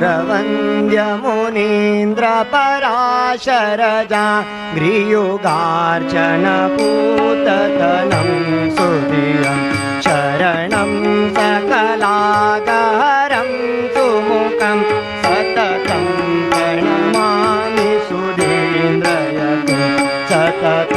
सुरवन्द्यमुनीन्द्रपराशरजा ग्रियुगार्चनपूततनं सुधियं शरणं सकलागहरं सुमुखं सततं प्रणमामि सुधीन्द्रयतु सततं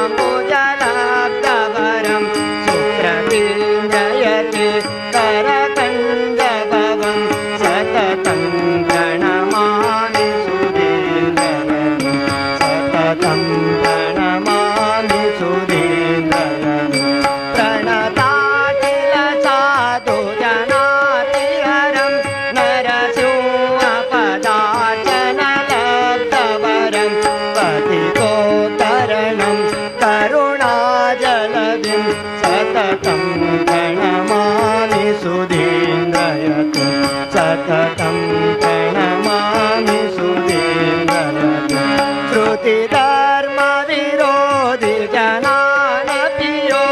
रघुनाथपदाम्बुजलब्धवरं सुप्रतीन्द्रयति करकण्डभवं सततं प्रणमामि सुधीन्द्रयतु सततं सुधीन्द्रयतु सततं प्रणमामि सुधीन्द्रयतु श्रुतिधर्मविरोधि जनानपियो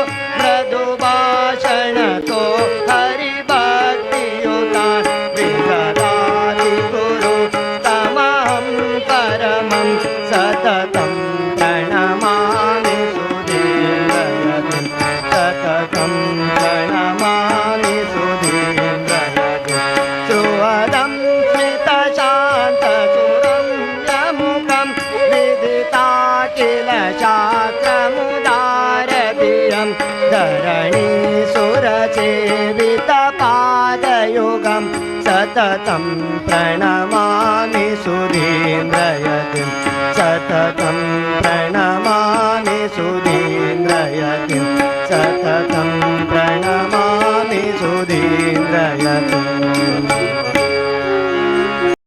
मृदुभाषणतो हरिभक्तियुता विददाति गुरु तमहं परमं सततं शास्त्रमुदारधियं धरणी सुरसेवितपादयुगं सततं प्रणमामि सुधीन्द्रयतिं सततं प्रणमामि सततं प्रणमामि सुधीन्द्रयतिम्